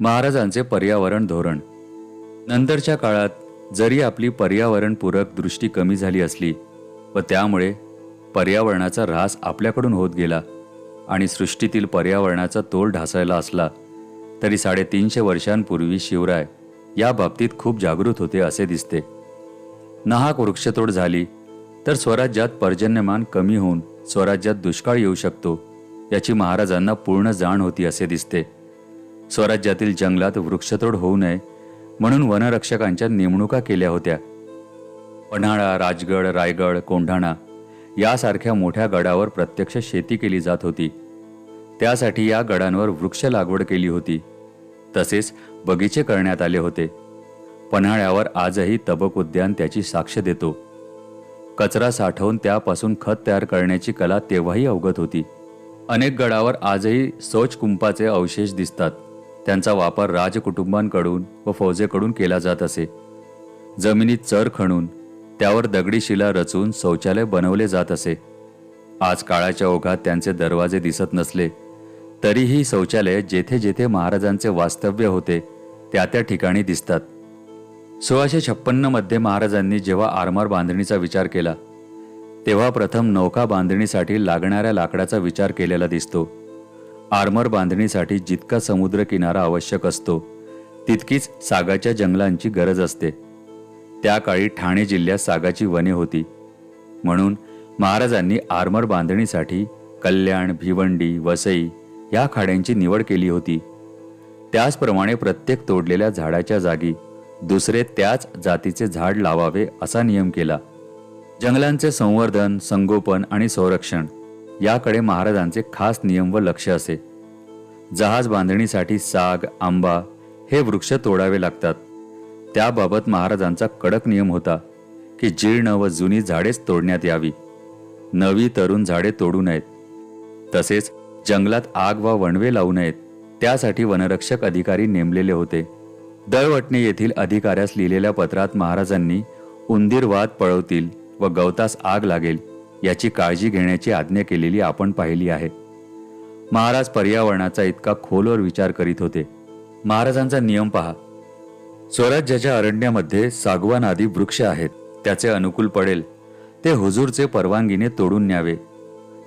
महाराजांचे पर्यावरण धोरण. नंतरच्या काळात जरी आपली पर्यावरणपूरक दृष्टी कमी झाली असली व त्यामुळे पर्यावरणाचा ऱ्हास आपल्याकडून होत गेला आणि सृष्टीतील पर्यावरणाचा तोल ढासायला असला तरी साडेतीनशे वर्षांपूर्वी शिवराय या बाबतीत खूप जागृत होते असे दिसते. नाहक वृक्षतोड झाली तर स्वराज्यात पर्जन्यमान कमी होऊन स्वराज्यात दुष्काळ येऊ शकतो याची महाराजांना पूर्ण जाण होती असे दिसते. स्वराज्यातील जंगलात वृक्षतोड होऊ नये म्हणून वनरक्षकांच्या नेमणुका केल्या होत्या. पन्हाळा राजगड रायगड कोंढाणा यासारख्या मोठ्या गडावर प्रत्यक्ष शेती केली जात होती. त्यासाठी या गडांवर वृक्ष लागवड केली होती. तसेच बगीचे करण्यात आले होते. पन्हाळ्यावर आजही तबक उद्यान त्याची साक्ष देतो. कचरा साठवून त्यापासून खत तयार करण्याची कला तेव्हाही अवगत होती. अनेक गडावर आजही शौच कुंपाचे अवशेष दिसतात. त्यांचा वापर राजकुटुंबांकडून व फौजेकडून केला जात असे. जमिनीत चर खणून त्यावर दगडी शिला रचून शौचालय बनवले जात असे. आज काळाच्या ओघात त्यांचे दरवाजे दिसत नसले तरीही शौचालय जेथे जेथे महाराजांचे वास्तव्य होते त्या त्या ठिकाणी दिसतात. सोळाशे छप्पन्नमध्ये महाराजांनी जेव्हा आरमार बांधणीचा विचार केला तेव्हा प्रथम नौका बांधणीसाठी लागणाऱ्या लाकडाचा विचार केलेला दिसतो. आर्मर बांधणीसाठी जितका समुद्र किनारा आवश्यक असतो तितकीच सागाच्या जंगलांची गरज असते. त्या काळी ठाणे जिल्ह्यात सागाची वने होती. म्हणून महाराजांनी आर्मर बांधणीसाठी कल्याण भिवंडी वसई या खाड्यांची निवड केली होती. त्याचप्रमाणे प्रत्येक तोडलेल्या झाडाच्या जागी दुसरे त्याच जातीचे झाड लावावे असा नियम केला. जंगलांचे संवर्धन संगोपन आणि संरक्षण याकडे महाराजांचे खास नियम व लक्ष असे. जहाज बांधणीसाठी साग आंबा हे वृक्ष तोडावे लागतात. त्याबाबत महाराजांचा कडक नियम होता की जीर्ण व जुनी झाडेच तोडण्यात यावी. नवी तरुण झाडे तोडू नयेत. तसेच जंगलात आग वा वणवे लावू नयेत. त्यासाठी वनरक्षक अधिकारी नेमलेले होते. दळवटणे येथील अधिकाऱ्यास लिहिलेल्या पत्रात महाराजांनी उंदीर वाद पळवतील व गवतास आग लागेल. याची काळजी घेण्याची आज्ञा केलेली आपण पाहिली आहे. महाराज पर्यावरणाचा इतका खोलवर विचार करीत होते. महाराजांचा नियम पहा. स्वराज्याच्या अरण्यामध्ये सागवान आदी वृक्ष आहेत. त्याचे अनुकूल पडेल. ते हुजूरचे परवानगीने तोडून न्यावे.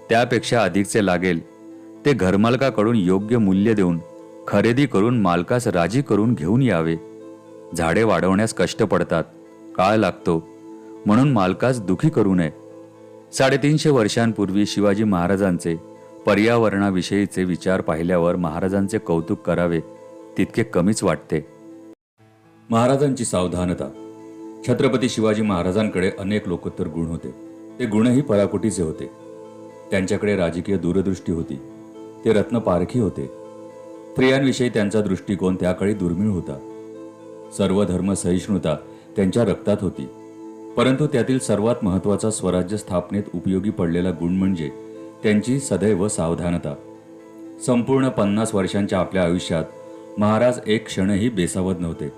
त्यापेक्षा अधिकचे लागेल. ते घरमालकाकडून योग्य मूल्य देऊन खरेदी करून मालकास राजी करून घेऊन यावे. झाडे वाढवण्यास कष्ट पडतात. काळ लागतो. म्हणून मालकास दुखी करू नये. साडेतीनशे वर्षांपूर्वी शिवाजी महाराजांचे पर्यावरणाविषयीचे विचार पाहिल्यावर महाराजांचे कौतुक करावे तितके कमीच वाटते. महाराजांची सावधानता. छत्रपती शिवाजी महाराजांकडे अनेक लोकोत्तर गुण होते. ते गुणही पराकोटीचे होते. त्यांच्याकडे राजकीय दूरदृष्टी होती. ते रत्न पारखी होते. स्त्रियांविषयी त्यांचा दृष्टिकोन त्याकाळी दुर्मिळ होता. सर्व धर्म सहिष्णुता त्यांच्या रक्तात होती. परंतु त्यातील सर्वात महत्त्वाचा स्वराज्य स्थापनेत उपयोगी पडलेला गुण म्हणजे त्यांची सदैव सावधानता. संपूर्ण पन्नास वर्षांच्या आपल्या आयुष्यात महाराज एक क्षणही बेसावत नव्हते.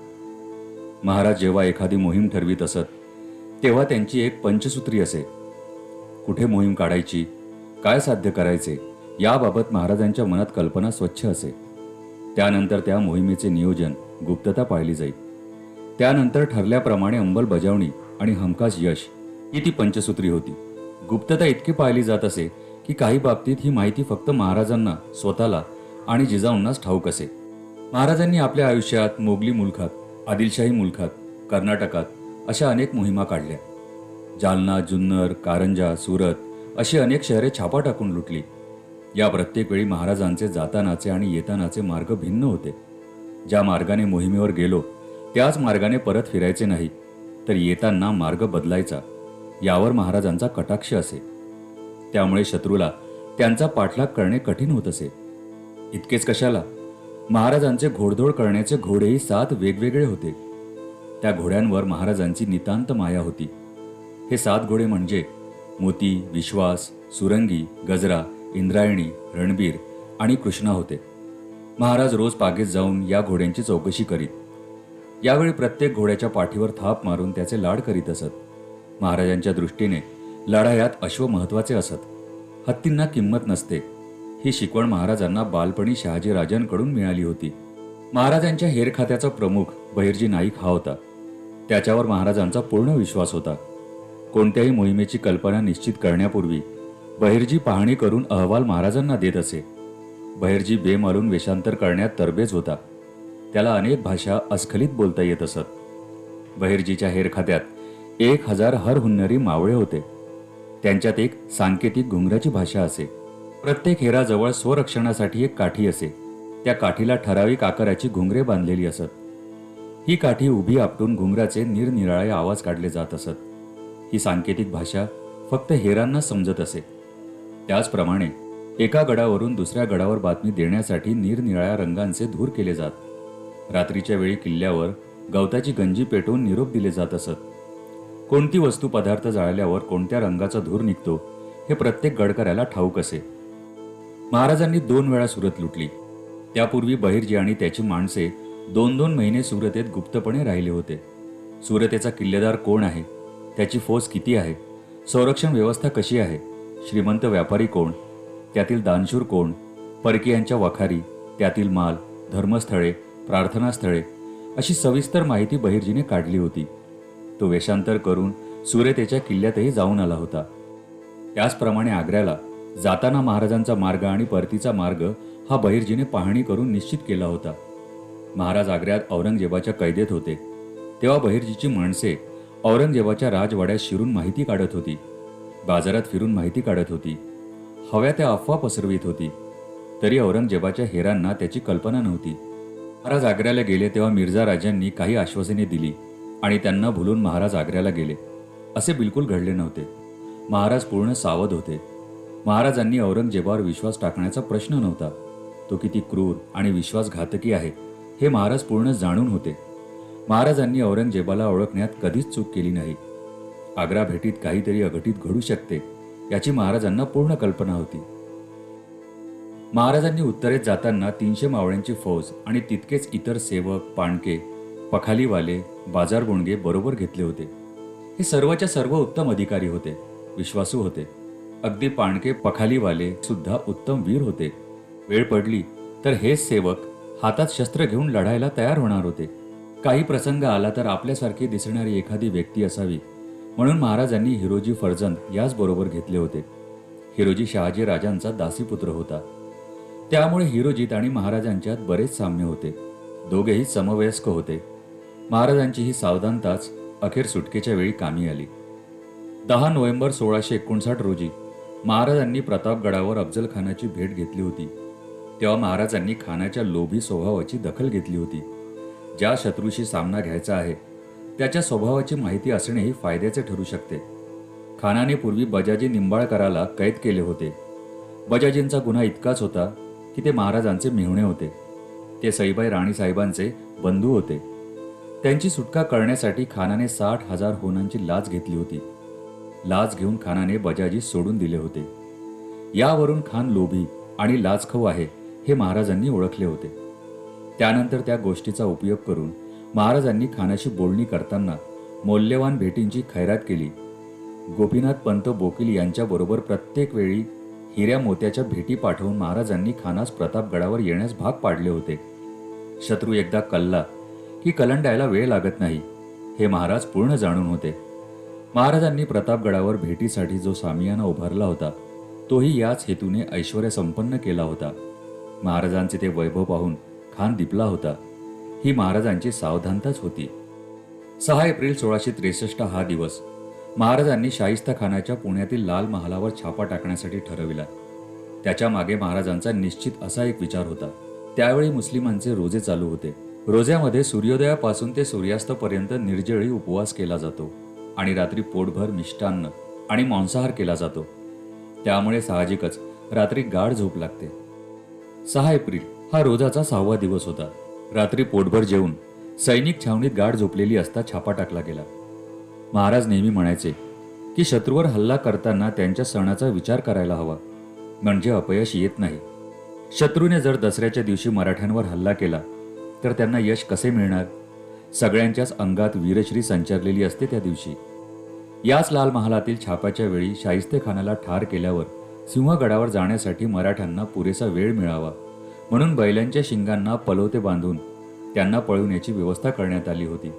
महाराज जेव्हा एखादी मोहीम ठरवीत असत तेव्हा त्यांची एक पंचसूत्री असे. कुठे मोहीम काढायची काय साध्य करायचे याबाबत महाराजांच्या मनात कल्पना स्वच्छ असे. त्यानंतर त्या मोहिमेचे नियोजन गुप्तता पाळली जाईल त्यानंतर ठरल्याप्रमाणे अंमलबजावणी आणि हमखास यश ही ती पंचसूत्री होती. गुप्तता इतकी पाळली जात असे की काही बाबतीत ही माहिती फक्त महाराजांना स्वतःला आणि जिजाऊंनाच ठाऊक असे. महाराजांनी आपल्या आयुष्यात मोगली मुलखात आदिलशाही मुलखात कर्नाटकात अशा अनेक मोहिमा काढल्या. जालना जुन्नर कारंजा सुरत अशी अनेक शहरे छापा टाकून लुटली. या प्रत्येक वेळी महाराजांचे जातानाचे आणि येतानाचे मार्ग भिन्न होते. ज्या मार्गाने मोहिमेवर गेलो त्याच मार्गाने परत फिरायचे नाही. तर येताना मार्ग बदलायचा. यावर महाराजांचा कटाक्ष असे. त्यामुळे शत्रूला त्यांचा पाठलाग करणे कठीण होत असे. इतकेच कशाला? महाराजांचे घोडदोड करण्याचे घोडेही सात वेगवेगळे होते. त्या घोड्यांवर महाराजांची नितांत माया होती. हे सात घोडे म्हणजे मोती विश्वास सुरंगी गजरा इंद्रायणी रणबीर आणि कृष्णा होते. महाराज रोज पागेत जाऊन या घोड्यांची चौकशी करीत यावेळी प्रत्येक घोड्याच्या पाठीवर थाप मारून त्याचे लाड करीत असत. महाराजांच्या दृष्टीने लढायात अश्व महत्त्वाचे असत. हत्तींना किंमत नसते. ही शिकवण महाराजांना बालपणी शहाजीराजांकडून मिळाली होती. महाराजांच्या हेर खात्याचा प्रमुख बहिर्जी नाईक हा होता. त्याच्यावर महाराजांचा पूर्ण विश्वास होता. कोणत्याही मोहिमेची कल्पना निश्चित करण्यापूर्वी बहिर्जी पाहणी करून अहवाल महाराजांना देत असे. बहिर्जी बेमालून वेषांतर करण्यात तरबेज होता. त्याला अनेक भाषा अस्खलित बोलता येत असत. बहिर्जीच्या हेरखात्यात एक हजार हर हुन्नरी मावळे होते. त्यांच्यात एक सांकेतिक घुंगराची भाषा असे. प्रत्येक हेराजवळ स्वरक्षणासाठी एक काठी असे. त्या काठीला ठराविक आकाराची घुंगरे बांधलेली असत. ही काठी उभी आपटून घुंगराचे निरनिराळे आवाज काढले जात असत. ही सांकेतिक भाषा फक्त हेरांना समजत असे. त्याचप्रमाणे एका गडावरून दुसऱ्या गडावर बातमी देण्यासाठी निरनिराळ्या रंगांचे धूर केले जात. रात्रीच्या वेळी किल्ल्यावर गवताची गंजी पेटवून निरोप दिले जात असत. कोणती वस्तू पदार्थ जाळल्यावर कोणत्या रंगाचा धूर निघतो हे प्रत्येक गडकऱ्याला ठाऊक असे. महाराजांनी दोन वेळा सुरत लुटली. त्यापूर्वी बहिर्जी आणि त्याची माणसे दोन दोन महिने सुरतेत गुप्तपणे राहिले होते. सुरतेचा किल्लेदार कोण आहे? त्याची फौज किती आहे? संरक्षण व्यवस्था कशी आहे? श्रीमंत व्यापारी कोण? त्यातील दानशूर कोण? परकीयांच्या वखारी त्यातील माल धर्मस्थळे प्रार्थनास्थळे अशी सविस्तर माहिती बहिर्जीने काढली होती. तो वेषांतर करून सुरतेच्या किल्ल्यातही जाऊन आला होता. त्याचप्रमाणे आग्र्याला जाताना महाराजांचा मार्ग आणि परतीचा मार्ग हा बहिर्जीने पाहणी करून निश्चित केला होता. महाराज आग्र्यात औरंगजेबाच्या कैदेत होते. तेव्हा बहिर्जीची माणसे औरंगजेबाच्या राजवाड्यात शिरून माहिती काढत होती. बाजारात फिरून माहिती काढत होती. हव्या त्या अफवा पसरवीत होती. तरी औरंगजेबाच्या हेरांना त्याची कल्पना नव्हती. महाराज आग्र्याला गेले तेव्हा मिर्झा राजांनी काही आश्वासने दिली आणि त्यांना भुलून महाराज आग्र्याला गेले. असे बिलकुल घडले नव्हते. महाराज पूर्ण सावध होते. महाराजांनी औरंगजेबावर विश्वास टाकण्याचा प्रश्न नव्हता. तो किती क्रूर आणि विश्वासघातकी आहे हे महाराज पूर्ण जाणून होते. महाराजांनी औरंगजेबाला ओळखण्यात कधीच चूक केली नाही. आग्रा भेटीत काहीतरी अघटित घडू शकते याची महाराजांना पूर्ण कल्पना होती. महाराजांनी उत्तरेत जाताना तीनशे मावळ्यांची फौज आणि तितकेच इतर सेवक पाणके पखालीवाले बाजारबोणगे बरोबर घेतले होते. हे सर्वच्या सर्व उत्तम अधिकारी होते विश्वासू होते. अगदी पाणके पखालीवाले सुद्धा उत्तम वीर होते. वेळ पडली तर हे सेवक हातात शस्त्र घेऊन लढायला तयार होणार होते. काही प्रसंग आला तर आपल्यासारखी दिसणारी एखादी व्यक्ती असावी. म्हणून महाराजांनी हिरोजी फर्जंद याचबरोबर घेतले होते. हिरोजी शहाजी राजांचा दासीपुत्र होता. त्यामुळे हिरोजीत आणि महाराजांच्यात बरेच साम्य होते. दोघेही समवयस्क होते. महाराजांची ही सावधानताच अखेर सुटकेच्या वेळी कामी आली. दहा नोव्हेंबर सोळाशे एकोणसाठ रोजी महाराजांनी प्रतापगडावर अफजल खानाची भेट घेतली होती. तेव्हा महाराजांनी खानाच्या लोभी स्वभावाची दखल घेतली होती. ज्या शत्रूशी सामना घ्यायचा आहे त्याच्या स्वभावाची माहिती असणेही फायद्याचे ठरू शकते. खानाने पूर्वी बजाजी निंबाळकराला कैद केले होते. बजाजींचा गुन्हा इतकाच होता की ते महाराजांचे मेहुणे होते. ते सईबाई राणीसाहेबांचे बंधू होते. त्यांची सुटका करण्यासाठी खानाने साठ हजार होनांची लाच घेतली होती. लाच घेऊन खानाने बजाजी सोडून दिले होते. यावरून खान लोभी आणि लाचखऊ आहे हे महाराजांनी ओळखले होते. त्यानंतर त्या गोष्टीचा उपयोग करून महाराजांनी खानाशी बोलणी करताना मौल्यवान भेटींची खैरात केली. गोपीनाथ पंत बोकील यांच्याबरोबर प्रत्येक वेळी हिऱ्या मोत्याच्या भेटी पाठवून महाराजांनी खानास प्रतापगडावर येण्यास भाग पाडले होते. शत्रू एकदा कल्ला की कलंडायला वेळ लागत नाही हे महाराज पूर्ण जाणून होते. महाराजांनी प्रतापगडावर भेटीसाठी जो सामियाना उभारला होता तोही याच हेतूने ऐश्वर्य संपन्न केला होता. महाराजांचे ते वैभव पाहून खान दिपला होता. ही महाराजांची सावधानताच होती. सहा एप्रिल सोळाशे त्रेसष्ट हा दिवस. महाराजांनी शाहिस्ता खानाच्या पुण्यातील लाल महालावर छापा टाकण्यासाठी ठरविला. त्याच्यामागे महाराजांचा निश्चित असा एक विचार होता. त्यावेळी मुस्लिमांचे रोजे चालू होते. रोज्यामध्ये सूर्योदयापासून ते सूर्यास्तापर्यंत निर्जळी उपवास केला जातो आणि रात्री पोटभर मिष्टान्न आणि मांसाहार केला जातो. त्यामुळे साहजिकच रात्री गाढ झोप लागते. सहा एप्रिल हा रोजाचा सहावा दिवस होता. रात्री पोटभर जेवून सैनिक छावणीत गाढ झोपलेली असता छापा टाकला गेला. महाराज नेहमी म्हणायचे की शत्रूवर हल्ला करताना त्यांच्या सणाचा विचार करायला हवा. म्हणजे अपयश येत नाही. शत्रूने जर दसऱ्याच्या दिवशी मराठ्यांवर हल्ला केला तर त्यांना यश कसे मिळणार? सगळ्यांच्याच अंगात वीरश्री संचारलेली असते त्या दिवशी. याच लाल महालातील छापाच्या वेळी शाहिस्तेखानाला ठार केल्यावर सिंहगडावर जाण्यासाठी मराठ्यांना पुरेसा वेळ मिळावा. म्हणून बैलांच्या शिंगांना पलवते बांधून त्यांना पळवण्याची व्यवस्था करण्यात आली होती.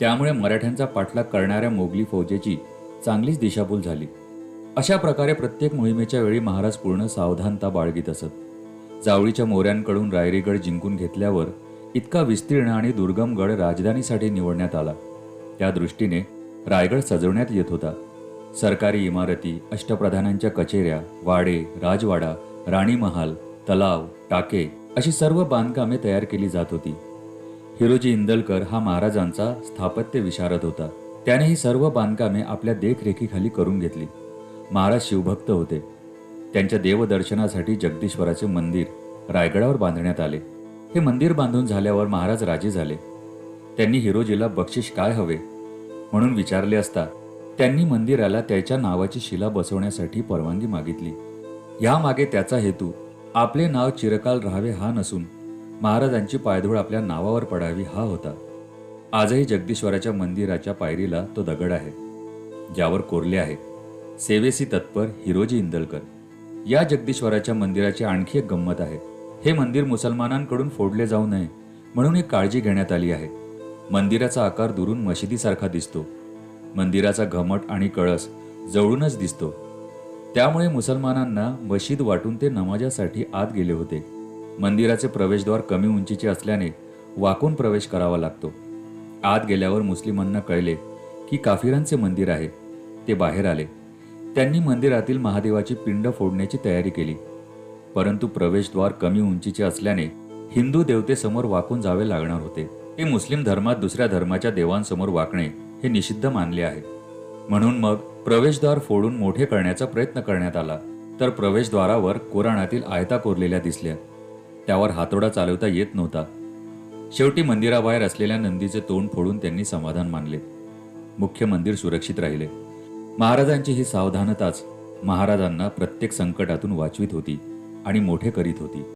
त्यामुळे मराठ्यांचा पाठलाग करणाऱ्या मोगली फौजेची चांगलीच दिशाभूल झाली. अशा प्रकारे प्रत्येक मोहिमेच्या वेळी महाराज पूर्ण सावधानता बाळगीत असत. जावळीच्या मोऱ्यांकडून रायरीगड जिंकून घेतल्यावर इतका विस्तीर्ण आणि दुर्गम गड राजधानीसाठी निवडण्यात आला. त्या दृष्टीने रायगड सजवण्यात येत होता. सरकारी इमारती अष्टप्रधानांच्या कचेऱ्या वाडे राजवाडा राणीमहाल तलाव टाके अशी सर्व बांधकामे तयार केली जात होती. हिरोजी इंदलकर हा महाराजांचा स्थापत्य विशारद होता. त्याने ही सर्व बांधकामे आपल्या देखरेखीखाली करून घेतली. महाराज शिवभक्त होते. त्यांच्या देवदर्शनासाठी जगदीश्वराचे मंदिर रायगडावर बांधण्यात आले. हे मंदिर बांधून झाल्यावर महाराज राजे झाले. त्यांनी हिरोजीला बक्षीस काय हवे? म्हणून विचारले असता त्यांनी मंदिराला त्याच्या नावाची शिला बसवण्यासाठी परवानगी मागितली. यामागे त्याचा हेतू आपले नाव चिरकाल राहावे हा नसून महाराजांची पायधूळ आपल्या नावावर पडावी हा होता. आजही जगदीश्वराच्या मंदिराच्या पायरीला तो दगड आहे ज्यावर कोरले आहे. सेवेसी तत्पर हिरोजी इंदलकर. या जगदीश्वराच्या मंदिराची आणखी एक गंमत आहे. हे मंदिर मुसलमानांकडून फोडले जाऊ नये म्हणून एक काळजी घेण्यात आली आहे. मंदिराचा आकार दुरून मशिदीसारखा दिसतो. मंदिराचा घमट आणि कळस जवळूनच दिसतो. त्यामुळे मुसलमानांना मशीद वाटून ते नमाजासाठी आत गेले होते. मंदिराचे प्रवेशद्वार कमी उंचीचे असल्याने वाकून प्रवेश करावा लागतो. आत गेल्यावर मुस्लिमांना कळले की काफिरांचे मंदिर आहे. ते बाहेर आले. त्यांनी मंदिरातील महादेवाची पिंड फोडण्याची तयारी केली. परंतु प्रवेशद्वार कमी उंचीचे असल्याने हिंदू देवतेसमोर वाकून जावे लागणार होते. हे मुस्लिम धर्मात दुसऱ्या धर्माच्या देवांसमोर वाकणे हे निषिद्ध मानले आहे. म्हणून मग प्रवेशद्वार फोडून मोठे करण्याचा प्रयत्न करण्यात आला. तर प्रवेशद्वारावर कोराणातील आयता कोरलेल्या दिसल्या. त्यावर हातोडा चालवता येत नव्हता. शेवटी मंदिराबाहेर असलेल्या नंदीचे तोंड फोडून त्यांनी समाधान मानले. मुख्य मंदिर सुरक्षित राहिले. महाराजांची ही सावधानताच महाराजांना प्रत्येक संकटातून वाचवित होती आणि मोठे करीत होती.